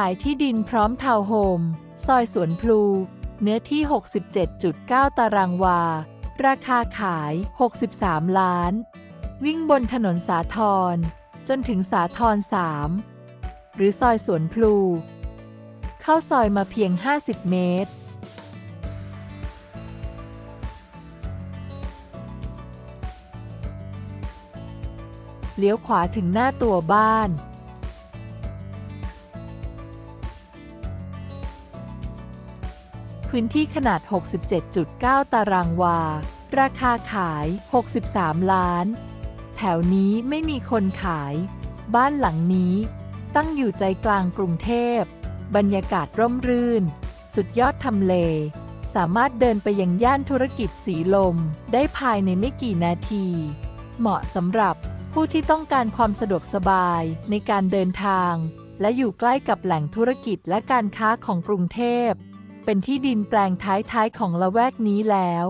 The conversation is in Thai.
ขายที่ดินพร้อมทาวน์โฮม ซอยสวนพลู เนื้อที่ 67.9 ตารางวา ราคาขาย 63 ล้าน วิ่งบนถนนสาทร จนถึงสาทร3หรือซอยสวนพลู เข้าซอยมาเพียง 50 เมตรเลี้ยวขวาถึงหน้าตัวบ้าน พื้นที่ขนาด 67.9 ตารางวา ราคาขาย 63 ล้าน แถวนี้ไม่มีคนขาย บ้านหลังนี้ตั้งอยู่ใจกลางกรุงเทพ บรรยากาศร่มรื่น สุดยอดทำเล สามารถเดินไปยังย่านธุรกิจสีลม ได้ภายในไม่กี่นาที เหมาะสำหรับผู้ที่ต้องการความสะดวกสบายในการเดินทาง และอยู่ใกล้กับแหล่งธุรกิจและการค้าของกรุงเทพ เป็นที่ดินแปลงท้ายๆของละแวกนี้แล้ว